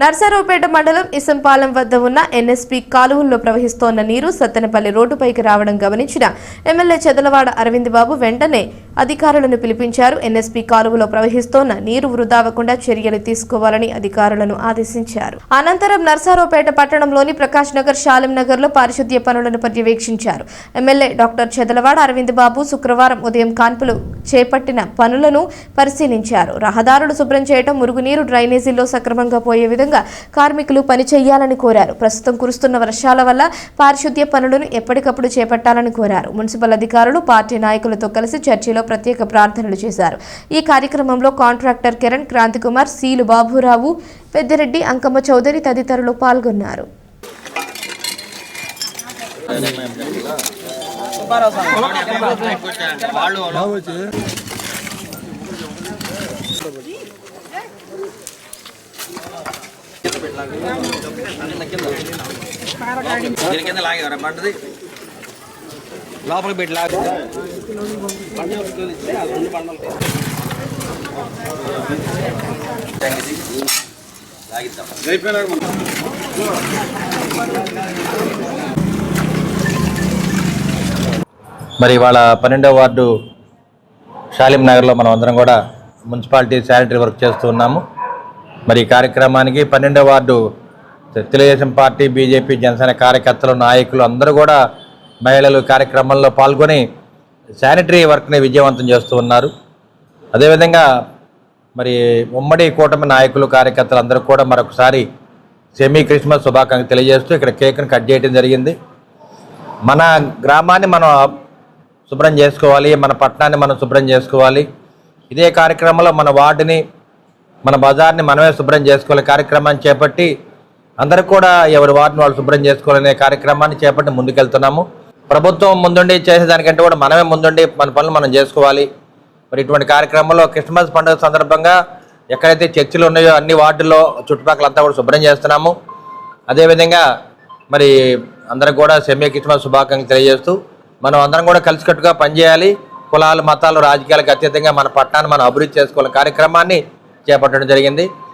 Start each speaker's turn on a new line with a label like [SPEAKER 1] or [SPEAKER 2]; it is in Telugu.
[SPEAKER 1] నర్సారావుపేట మండలం ఇసంపాలెం వద్ద ఉన్న ఎన్ఎస్పి కాలువల్లో ప్రవహిస్తోన్న నీరు సత్తెనపల్లి రోడ్డుపైకి రావడం గమనించిన ఎమ్మెల్యే చెదలవాడ అరవింద్ బాబు వెంటనే అధికారులను పిలిపించారు. ఎన్ఎస్పి కాలువలో ప్రవహిస్తోన్న నీరు వృధావకుండా చర్యలు తీసుకోవాలని అధికారులను ఆదేశించారు. అనంతరం నర్సారావుపేట పట్టణంలోని ప్రకాష్ నగర్ షాలిం నగర్లో పారిశుద్ధ్య పనులను పర్యవేక్షించారు. ఎమ్మెల్యే డాక్టర్ చెదలవాడ అరవింద్ బాబు శుక్రవారం ఉదయం కాన్పులు చేపట్టిన పనులను పరిశీలించారు. రహదారులు శుభ్రం చేయడం మురుగునీరు డ్రైనేజీల్లో సక్రమంగా పోయే విధంగా కార్మికులు పని చేయాలని కోరారు. ప్రస్తుతం కురుస్తున్న వర్షాల వల్ల పారిశుద్ధ్య పనులను ఎప్పటికప్పుడు చేపట్టాలని కోరారు. మున్సిపల్ అధికారులు పార్టీ నాయకులతో కలిసి చర్చిలో ప్రత్యేక ప్రార్థనలు చేశారు. ఈ కార్యక్రమంలో కాంట్రాక్టర్ కిరణ్ క్రాంతికుమార్ సీలు బాబురావు పెద్దిరెడ్డి అంకమ్మ చౌదరి తదితరులు పాల్గొన్నారు.
[SPEAKER 2] లోపలికి పెట్టి లాగా
[SPEAKER 3] మరి ఇవాళ పన్నెండవ వార్డు షాలిం నగర్లో మనం అందరం కూడా మున్సిపాలిటీ శానిటరీ వర్క్ చేస్తూ ఉన్నాము. మరి ఈ కార్యక్రమానికి పన్నెండవ ward Telugudesam party BJP Janasena కార్యకర్తలు నాయకులు అందరూ కూడా మహిళలు కార్యక్రమంలో పాల్గొని శానిటరీ వర్క్ని విజయవంతం చేస్తూ ఉన్నారు. అదేవిధంగా మరి ఉమ్మడి కూటమి నాయకులు కార్యకర్తలు అందరూ కూడా మరొకసారి సెమీ క్రిస్మస్ శుభాకాంక్షలు తెలియజేస్తూ ఇక్కడ కేక్ను కట్ చేయడం జరిగింది. మన గ్రామాన్ని మనం శుభ్రం చేసుకోవాలి మన పట్టణాన్ని మనం శుభ్రం చేసుకోవాలి. ఇదే కార్యక్రమంలో మన వార్డుని మన బజార్ని మనమే శుభ్రం చేసుకోవాలి. కార్యక్రమాన్ని చేపట్టి అందరూ కూడా ఎవరి వార్డుని వాళ్ళు శుభ్రం చేసుకోవాలనే కార్యక్రమాన్ని చేపట్టి ముందుకెళ్తున్నాము. ప్రభుత్వం ముందుండి చేసేదానికంటే కూడా మనమే ముందుండి మన పనులు మనం చేసుకోవాలి. మరి ఇటువంటి కార్యక్రమంలో క్రిస్మస్ పండుగ సందర్భంగా ఎక్కడైతే చర్చిలు ఉన్నాయో అన్ని వార్డుల్లో చుట్టుపక్కల అంతా కూడా శుభ్రం చేస్తున్నాము. అదేవిధంగా మరి అందరికి కూడా సెమీ క్రిస్మస్ శుభాకాంక్షలు తెలియజేస్తూ మనం అందరం కూడా కలిసికట్టుగా పనిచేయాలి. కులాలు మతాలు రాజకీయాలకు అత్యధికంగా మన పట్టణాన్ని మనం అభివృద్ధి చేసుకోవాలని కార్యక్రమాన్ని చేపట్టడం జరిగింది.